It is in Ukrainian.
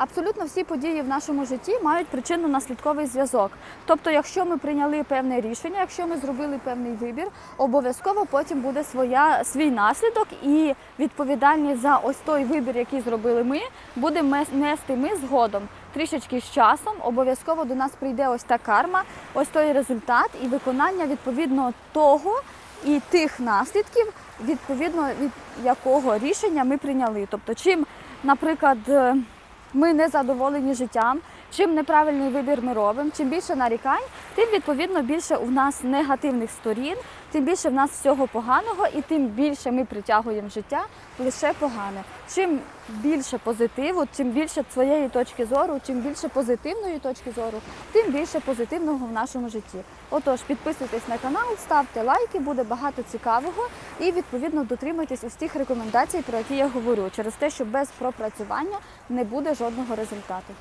Абсолютно всі події в нашому житті мають причинно-наслідковий зв'язок. Тобто, якщо ми прийняли певне рішення, якщо ми зробили певний вибір, обов'язково потім буде своя свій наслідок і відповідальність за ось той вибір, який зробили ми, будемо нести ми згодом. Трішечки з часом обов'язково до нас прийде ось та карма, ось той результат і виконання відповідно того і тих наслідків, відповідно від якого рішення ми прийняли. Тобто, чим, наприклад, е, ми не задоволені життям, чим неправильний вибір ми робимо, чим більше нарікань, тим відповідно більше у нас негативних сторін, тим більше в нас всього поганого, і тим більше ми притягуємо життя лише погане. Чим більше позитиву, чим більше своєї точки зору, чим більше позитивної точки зору, тим більше позитивного в нашому житті. Отож, підписуйтесь на канал, ставте лайки, буде багато цікавого і відповідно дотримуйтесь усіх рекомендацій, про які я говорю, через те, що без пропрацювання не буде жодного результату.